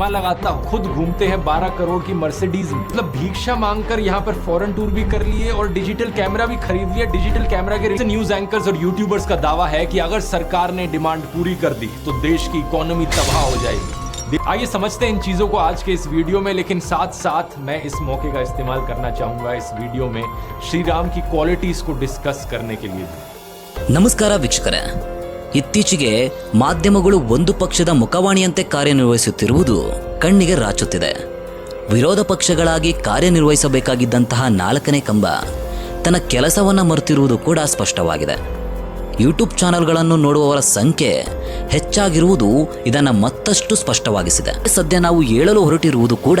मैं लगाता हूँ, खुद घूमते हैं बारह करोड़ की मर्सिडीज। मतलब भिक्षा मांग कर यहाँ पर फॉरन टूर भी कर लिए और डिजिटल कैमरा भी खरीद लिया। डिजिटल कैमरा के न्यूज़ एंकर्स और यूट्यूबर्स का दावा है की अगर सरकार ने डिमांड पूरी कर दी तो देश की इकोनॉमी तबाह हो जाएगी। आइए समझते हैं इन चीज़ों को आज के इस वीडियो में, लेकिन साथ साथ मैं इस मौके का इस्तेमाल करना चाहूँगा इस वीडियो में श्री राम की क्वालिटीज को डिस्कस करने के लिए। नमस्कार वीक्षक ಇತ್ತೀಚೆಗೆ ಮಾಧ್ಯಮಗಳು ಒಂದು ಪಕ್ಷದ ಮುಖವಾಣಿಯಂತೆ ಕಾರ್ಯನಿರ್ವಹಿಸುತ್ತಿರುವುದು ಕಣ್ಣಿಗೆ ರಾಚುತ್ತಿದೆ. ವಿರೋಧ ಪಕ್ಷಗಳಾಗಿ ಕಾರ್ಯನಿರ್ವಹಿಸಬೇಕಾಗಿದ್ದಂತಹ ನಾಲ್ಕನೇ ಕಂಬ ತನ್ನ ಕೆಲಸವನ್ನು ಮರೆತಿರುವುದು ಕೂಡ ಸ್ಪಷ್ಟವಾಗಿದೆ. ಯೂಟ್ಯೂಬ್ ಚಾನೆಲ್ಗಳನ್ನು ನೋಡುವವರ ಸಂಖ್ಯೆ ಹೆಚ್ಚಾಗಿರುವುದು ಇದನ್ನು ಮತ್ತಷ್ಟು ಸ್ಪಷ್ಟವಾಗಿಸಿದೆ. ಸದ್ಯ ನಾವು ಹೇಳಲು ಹೊರಟಿರುವುದು ಕೂಡ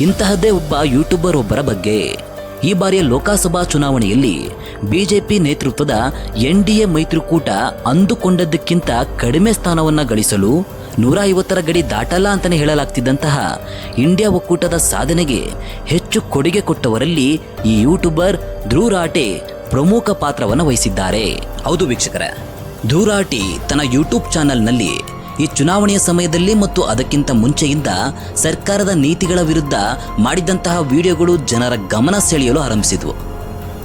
ಇಂತಹದ್ದೇ ಒಬ್ಬ ಯೂಟ್ಯೂಬರ್ ಒಬ್ಬರ ಬಗ್ಗೆ ಈ ಬಾರಿಯ ಲೋಕಸಭಾ ಚುನಾವಣೆಯಲ್ಲಿ ಬಿಜೆಪಿ ನೇತೃತ್ವದ ಎನ್ಡಿಎ ಮೈತ್ರಿಕೂಟ ಅಂದುಕೊಂಡದ್ದಕ್ಕಿಂತ ಕಡಿಮೆ ಸ್ಥಾನವನ್ನು ಗಳಿಸಲು ನೂರ ಐವತ್ತರ ಗಡಿ ದಾಟಲ್ಲ ಅಂತಲೇ ಹೇಳಲಾಗ್ತಿದ್ದಂತಹ ಇಂಡಿಯಾ ಒಕ್ಕೂಟದ ಸಾಧನೆಗೆ ಹೆಚ್ಚು ಕೊಡುಗೆ ಕೊಟ್ಟವರಲ್ಲಿ ಈ ಯೂಟ್ಯೂಬರ್ ಧ್ರೂರಾಟೆ ರಾಟೆ ಪ್ರಮುಖ ಪಾತ್ರವನ್ನು ವಹಿಸಿದ್ದಾರೆ. ಹೌದು ವೀಕ್ಷಕರ, ಧೂರಾಟಿ ತನ್ನ ಯೂಟ್ಯೂಬ್ ಚಾನೆಲ್ನಲ್ಲಿ ಈ ಚುನಾವಣೆಯ ಸಮಯದಲ್ಲಿ ಮತ್ತು ಅದಕ್ಕಿಂತ ಮುಂಚೆಯಿಂದ ಸರ್ಕಾರದ ನೀತಿಗಳ ವಿರುದ್ಧ ಮಾಡಿದಂತಹ ವಿಡಿಯೋಗಳು ಜನರ ಗಮನ ಸೆಳೆಯಲು ಆರಂಭಿಸಿದವು.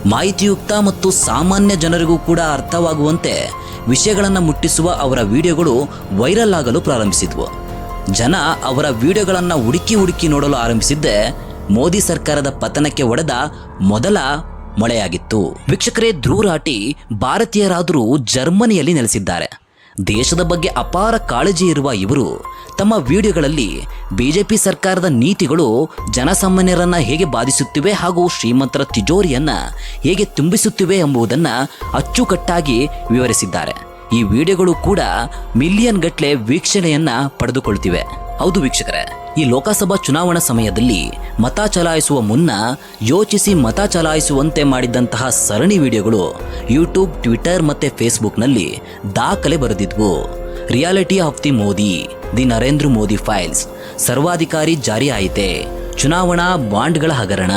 ಮಾಹಿತಿಯುಕ್ತ ಮತ್ತು ಸಾಮಾನ್ಯ ಜನರಿಗೂ ಕೂಡ ಅರ್ಥವಾಗುವಂತೆ ವಿಷಯಗಳನ್ನು ಮುಟ್ಟಿಸುವ ಅವರ ವಿಡಿಯೋಗಳು ವೈರಲ್ ಆಗಲು ಪ್ರಾರಂಭಿಸಿದ್ವು. ಜನ ಅವರ ವಿಡಿಯೋಗಳನ್ನು ಹುಡುಕಿ ಹುಡುಕಿ ನೋಡಲು ಆರಂಭಿಸಿದ್ದೇ ಮೋದಿ ಸರ್ಕಾರದ ಪತನಕ್ಕೆ ಒಡೆದ ಮೊದಲ ಮಳೆಯಾಗಿತ್ತು. ವೀಕ್ಷಕರೇ ಧ್ರೂರಾಟಿ ರಾಟಿ ಭಾರತೀಯರಾದರೂ ಜರ್ಮನಿಯಲ್ಲಿ ನೆಲೆಸಿದ್ದಾರೆ. ದೇಶದ ಬಗ್ಗೆ ಅಪಾರ ಕಾಳಜಿ ಇರುವ ಇವರು ತಮ್ಮ ವಿಡಿಯೋಗಳಲ್ಲಿ ಬಿಜೆಪಿ ಸರ್ಕಾರದ ನೀತಿಗಳು ಜನಸಾಮಾನ್ಯರನ್ನ ಹೇಗೆ ಬಾಧಿಸುತ್ತಿವೆ ಹಾಗೂ ಶ್ರೀಮಂತರ ತಿಜೋರಿಯನ್ನ ಹೇಗೆ ತುಂಬಿಸುತ್ತಿವೆ ಎಂಬುದನ್ನ ಅಚ್ಚುಕಟ್ಟಾಗಿ ವಿವರಿಸಿದ್ದಾರೆ. ಈ ವಿಡಿಯೋಗಳು ಕೂಡ ಮಿಲಿಯನ್ ಗಟ್ಟಲೆ ವೀಕ್ಷಣೆಯನ್ನ ಪಡೆದುಕೊಳ್ತಿವೆ. ಹೌದು ವೀಕ್ಷಕರೇ, ಈ ಲೋಕಸಭಾ ಚುನಾವಣಾ ಸಮಯದಲ್ಲಿ ಮತ ಚಲಾಯಿಸುವ ಮುನ್ನ ಯೋಚಿಸಿ ಮತ ಚಲಾಯಿಸುವಂತೆ ಮಾಡಿದಂತಹ ಸರಣಿ ವಿಡಿಯೋಗಳು ಯೂಟ್ಯೂಬ್, ಟ್ವಿಟರ್ ಮತ್ತು ಫೇಸ್ಬುಕ್ನಲ್ಲಿ ದಾಖಲೆ ಬರೆದಿದ್ವು. Reality of the Modi, the Narendra Modi files. ಸರ್ವಾಧಿಕಾರಿ ಜಾರಿ ಆಯಿತೆ. ಚುನಾವಣಾ ಬಾಂಡ್ಗಳ ಹಗರಣ.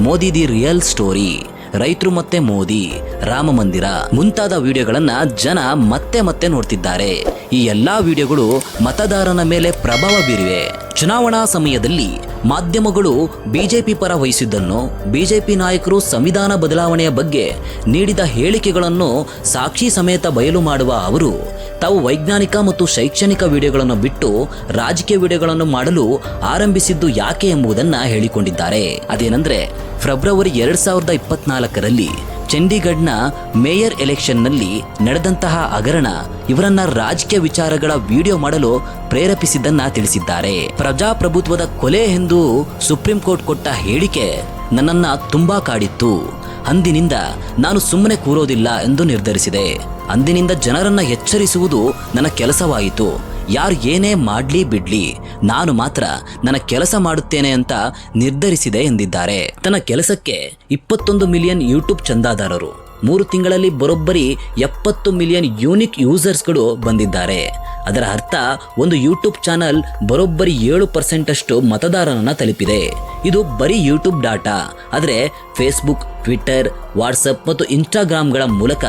Modi the real story. ರೈತರು ಮತ್ತೆ ಮೋದಿ, ರಾಮ ಮಂದಿರ. ಮುಂತಾದ ವಿಡಿಯೋಗಳನ್ನ ಜನ ಮತ್ತೆ ಮತ್ತೆ ನೋಡ್ತಿದ್ದಾರೆ. ಈ ಎಲ್ಲಾ ವಿಡಿಯೋಗಳು ಮತದಾರನ ಮೇಲೆ ಪ್ರಭಾವ ಬೀರಿವೆ. ಚುನಾವಣಾ ಸಮಯದಲ್ಲಿ ಮಾಧ್ಯಮಗಳು ಬಿಜೆಪಿ ಪರ ವಹಿಸಿದ್ದನ್ನು ಬಿಜೆಪಿ ನಾಯಕರು ಸಂವಿಧಾನ ಬದಲಾವಣೆಯ ಬಗ್ಗೆ ನೀಡಿದ ಹೇಳಿಕೆಗಳನ್ನು ಸಾಕ್ಷಿ ಸಮೇತ ಬಯಲು ಮಾಡುವ ಅವರು, ತಾವು ವೈಜ್ಞಾನಿಕ ಮತ್ತು ಶೈಕ್ಷಣಿಕ ವಿಡಿಯೋಗಳನ್ನು ಬಿಟ್ಟು ರಾಜಕೀಯ ವಿಡಿಯೋಗಳನ್ನು ಮಾಡಲು ಆರಂಭಿಸಿದ್ದು ಯಾಕೆ ಎಂಬುದನ್ನು ಹೇಳಿಕೊಂಡಿದ್ದಾರೆ. ಅದೇನೆಂದರೆ, ಫೆಬ್ರವರಿ ಎರಡು ಸಾವಿರದ ಇಪ್ಪತ್ನಾಲ್ಕರಲ್ಲಿ ಚಂಡೀಗಢ್ನ ಮೇಯರ್ ಎಲೆಕ್ಷನ್ನಲ್ಲಿ ನಡೆದಂತಹ ಹಗರಣ, ಇವರನ್ನ ರಾಜಕೀಯ ವಿಚಾರಗಳ ವಿಡಿಯೋ ಮಾಡಲು ಪ್ರೇರೇಪಿಸಿದ್ದನ್ನ ತಿಳಿಸಿದ್ದಾರೆ. ಪ್ರಜಾಪ್ರಭುತ್ವದ ಕೊಲೆ ಎಂದು ಸುಪ್ರೀಂ ಕೋರ್ಟ್ ಕೊಟ್ಟ ಹೇಳಿಕೆ ನನ್ನನ್ನ ತುಂಬಾ ಕಾಡಿತ್ತು. ಅಂದಿನಿಂದ ನಾನು ಸುಮ್ಮನೆ ಕೂರೋದಿಲ್ಲ ಎಂದು ನಿರ್ಧರಿಸಿದೆ. ಅಂದಿನಿಂದ ಜನರನ್ನ ಎಚ್ಚರಿಸುವುದು ನನ್ನ ಕೆಲಸವಾಯಿತು. ಯಾರು ಏನೇ ಮಾಡ್ಲಿ ಬಿಡ್ಲಿ, ನಾನು ಮಾತ್ರ ನನ್ನ ಕೆಲಸ ಮಾಡುತ್ತೇನೆ ಅಂತ ನಿರ್ಧರಿಸಿದೆ ಎಂದಿದ್ದಾರೆ. ತನ್ನ ಕೆಲಸಕ್ಕೆ ಇಪ್ಪತ್ತೊಂದು ಮಿಲಿಯನ್ ಯೂಟ್ಯೂಬ್ ಚಂದಾದಾರರು. ಮೂರು ತಿಂಗಳಲ್ಲಿ ಬರೋಬ್ಬರಿ ಎಪ್ಪತ್ತು ಮಿಲಿಯನ್ ಯೂನಿಕ್ ಯೂಸರ್ಸ್ಗಳು ಬಂದಿದ್ದಾರೆ. ಅದರ ಅರ್ಥ, ಒಂದು ಯೂಟ್ಯೂಬ್ ಚಾನಲ್ ಬರೋಬ್ಬರಿ ಏಳು ಪರ್ಸೆಂಟ್ ಅಷ್ಟು ಮತದಾರರನ್ನ ತಲುಪಿದೆ. ಇದು ಬರೀ ಯೂಟ್ಯೂಬ್ ಡಾಟಾ. ಆದರೆ ಫೇಸ್ಬುಕ್ ಟ್ವಿಟರ್ ವಾಟ್ಸಪ್ ಮತ್ತು ಇನ್ಸ್ಟಾಗ್ರಾಮ್ಗಳ ಮೂಲಕ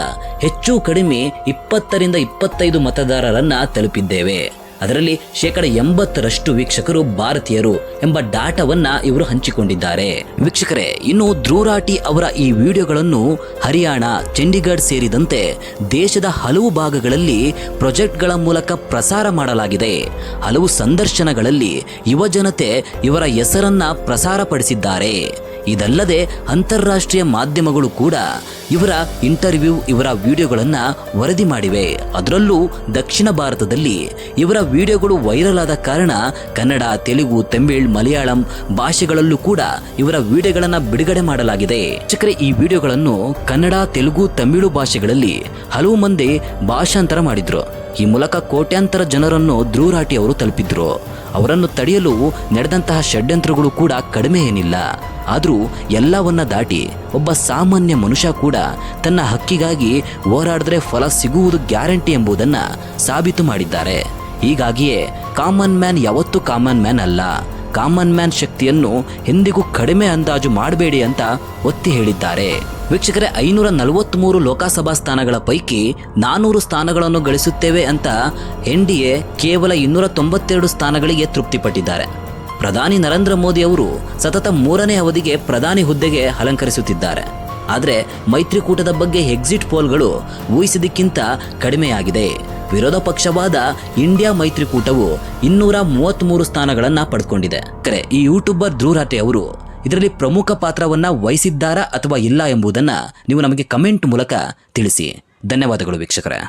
ಹೆಚ್ಚು ಕಡಿಮೆ ಇಪ್ಪತ್ತರಿಂದ ಇಪ್ಪತ್ತೈದು ಮತದಾರರನ್ನ ತಲುಪಿದ್ದೇವೆ. ಅದರಲ್ಲಿ ಶೇಕಡ ಎಂಬತ್ತರಷ್ಟು ವೀಕ್ಷಕರು ಭಾರತೀಯರು ಎಂಬ ಡಾಟಾವನ್ನ ಇವರು ಹಂಚಿಕೊಂಡಿದ್ದಾರೆ. ವೀಕ್ಷಕರೇ, ಇನ್ನು ಧ್ರುವರಾಟಿ ಅವರ ಈ ವಿಡಿಯೋಗಳನ್ನು ಹರಿಯಾಣ, ಚಂಡೀಗಢ ಸೇರಿದಂತೆ ದೇಶದ ಹಲವು ಭಾಗಗಳಲ್ಲಿ ಪ್ರಾಜೆಕ್ಟ್ಗಳ ಮೂಲಕ ಪ್ರಸಾರ ಮಾಡಲಾಗಿದೆ. ಹಲವು ಸಂದರ್ಶನಗಳಲ್ಲಿ ಯುವಜನತೆ ಇವರ ಹೆಸರನ್ನ ಪ್ರಸಾರಪಡಿಸಿದ್ದಾರೆ. ಇದಲ್ಲದೆ ಅಂತಾರಾಷ್ಟ್ರೀಯ ಮಾಧ್ಯಮಗಳು ಕೂಡ ಇವರ ಇಂಟರ್ವ್ಯೂ, ಇವರ ವಿಡಿಯೋಗಳನ್ನು ವರದಿ ಮಾಡಿವೆ. ಅದರಲ್ಲೂ ದಕ್ಷಿಣ ಭಾರತದಲ್ಲಿ ಇವರ ವಿಡಿಯೋಗಳು ವೈರಲ್ ಆದ ಕಾರಣ ಕನ್ನಡ, ತೆಲುಗು, ತಮಿಳ್, ಮಲಯಾಳಂ ಭಾಷೆಗಳಲ್ಲೂ ಕೂಡ ಇವರ ವಿಡಿಯೋಗಳನ್ನು ಬಿಡುಗಡೆ ಮಾಡಲಾಗಿದೆ. ಚಕ್ರೆ ಈ ವಿಡಿಯೋಗಳನ್ನು ಕನ್ನಡ, ತೆಲುಗು, ತಮಿಳು ಭಾಷೆಗಳಲ್ಲಿ ಹಲವು ಮಂದಿ ಭಾಷಾಂತರ ಮಾಡಿದ್ರು. ಈ ಮೂಲಕ ಕೋಟ್ಯಾಂತರ ಜನರನ್ನು ಧ್ರುವರಾಟಿ ಅವರು ತಲುಪಿದ್ರು. ಅವರನ್ನು ತಡೆಯಲು ನಡೆದಂತಹ ಷಡ್ಯಂತ್ರಗಳು ಕೂಡ ಕಡಿಮೆ ಏನಿಲ್ಲ. ಆದರೂ ಎಲ್ಲವನ್ನ ದಾಟಿ ಒಬ್ಬ ಸಾಮಾನ್ಯ ಮನುಷ್ಯ ಕೂಡ ತನ್ನ ಹಕ್ಕಿಗಾಗಿ ಹೋರಾಡಿದ್ರೆ ಫಲ ಸಿಗುವುದು ಗ್ಯಾರಂಟಿ ಎಂಬುದನ್ನು ಸಾಬೀತು ಮಾಡಿದ್ದಾರೆ. ಹೀಗಾಗಿಯೇ ಕಾಮನ್ ಮ್ಯಾನ್ ಯಾವತ್ತೂ ಕಾಮನ್ ಮ್ಯಾನ್ ಅಲ್ಲ. ಕಾಮನ್ ಮ್ಯಾನ್ ಶಕ್ತಿಯನ್ನು ಎಂದಿಗೂ ಕಡಿಮೆ ಅಂದಾಜು ಮಾಡಬೇಡಿ ಅಂತ ಒತ್ತಿ ಹೇಳಿದ್ದಾರೆ. ವೀಕ್ಷಕರೇ ಐನೂರ ನಲವತ್ತ್ಮೂರು ಲೋಕಸಭಾ ಸ್ಥಾನಗಳ ಪೈಕಿ ನಾನೂರು ಸ್ಥಾನಗಳನ್ನು ಗಳಿಸುತ್ತೇವೆ ಅಂತ ಎನ್ ಡಿ ಎ ಕೇವಲ ಇನ್ನೂರ ತೊಂಬತ್ತೆರಡು ಸ್ಥಾನಗಳಿಗೆ ತೃಪ್ತಿಪಟ್ಟಿದ್ದಾರೆ. ಪ್ರಧಾನಿ ನರೇಂದ್ರ ಮೋದಿ ಅವರು ಸತತ ಮೂರನೇ ಅವಧಿಗೆ ಪ್ರಧಾನಿ ಹುದ್ದೆಗೆ ಅಲಂಕರಿಸುತ್ತಿದ್ದಾರೆ. ಆದರೆ ಮೈತ್ರಿಕೂಟದ ಬಗ್ಗೆ ಎಕ್ಸಿಟ್ ಪೋಲ್ಗಳು ಊಹಿಸಿದ್ದಕ್ಕಿಂತ ಕಡಿಮೆಯಾಗಿದೆ. ವಿರೋಧ ಪಕ್ಷವಾದ ಇಂಡಿಯಾ ಮೈತ್ರಿಕೂಟವು ಇನ್ನೂರ ಮೂವತ್ತ್ಮೂರು ಸ್ಥಾನಗಳನ್ನು ಪಡೆದುಕೊಂಡಿದೆ ಕರೆ, ಈ ಯೂಟ್ಯೂಬರ್ ಧ್ರುವರಾಟೆ ಅವರು ಇದರಲ್ಲಿ ಪ್ರಮುಖ ಪಾತ್ರವನ್ನ ವಹಿಸಿದ್ದಾರಾ ಅಥವಾ ಇಲ್ಲ ಎಂಬುದನ್ನು ನೀವು ನಮಗೆ ಕಮೆಂಟ್ ಮೂಲಕ ತಿಳಿಸಿ. ಧನ್ಯವಾದಗಳು ವೀಕ್ಷಕರೇ.